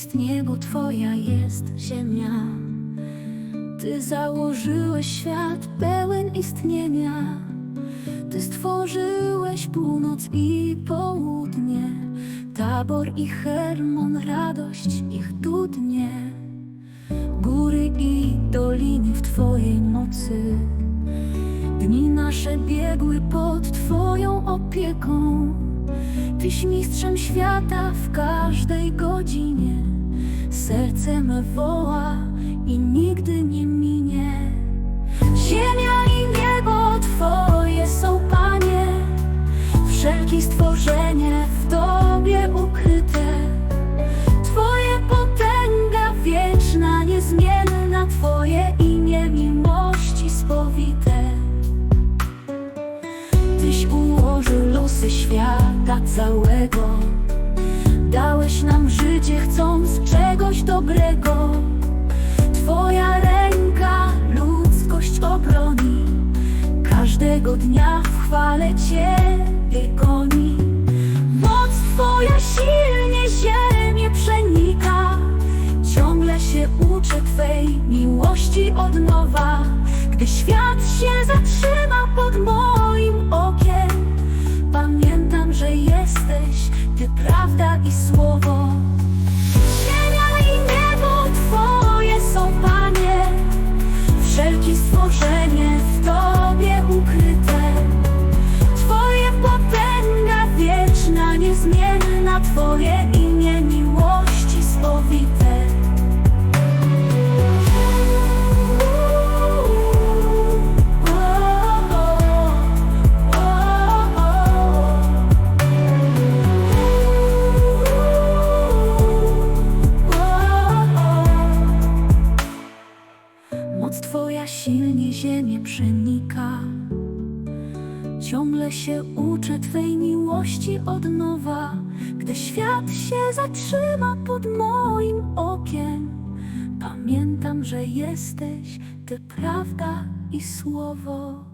jest niebo, Twoja jest ziemia. Ty założyłeś świat pełen istnienia. Ty stworzyłeś północ i południe, Tabor i Hermon, radość ich dudnie. Góry i doliny w Twojej mocy. Dni nasze biegły pod Twoją opieką. Tyś mistrzem świata w każdej godzinie. Serce me woła i nigdy nie minie. Ziemia i niebo Twoje są, Panie. Wszelkie stworzenie w Tobie ukryte. Twoje potęga wieczna, niezmienna, Twoje imię miłości spowite. Tyś ułożył losy świata całego. Dałeś nam życie, chcąc czegoś dobrego. Twoja ręka ludzkość obroni. Każdego dnia w chwale Ciebie goni. Moc Twoja silnie ziemię przenika. Ciągle się uczę Twej miłości od nowa. Gdy świat się zatrzyma pod moim Moc Twoja silnie ziemię przenika. Ciągle się uczę Twej miłości od nowa, gdy świat się zatrzyma pod moim okiem. Pamiętam, że jesteś Ty prawda i słowo.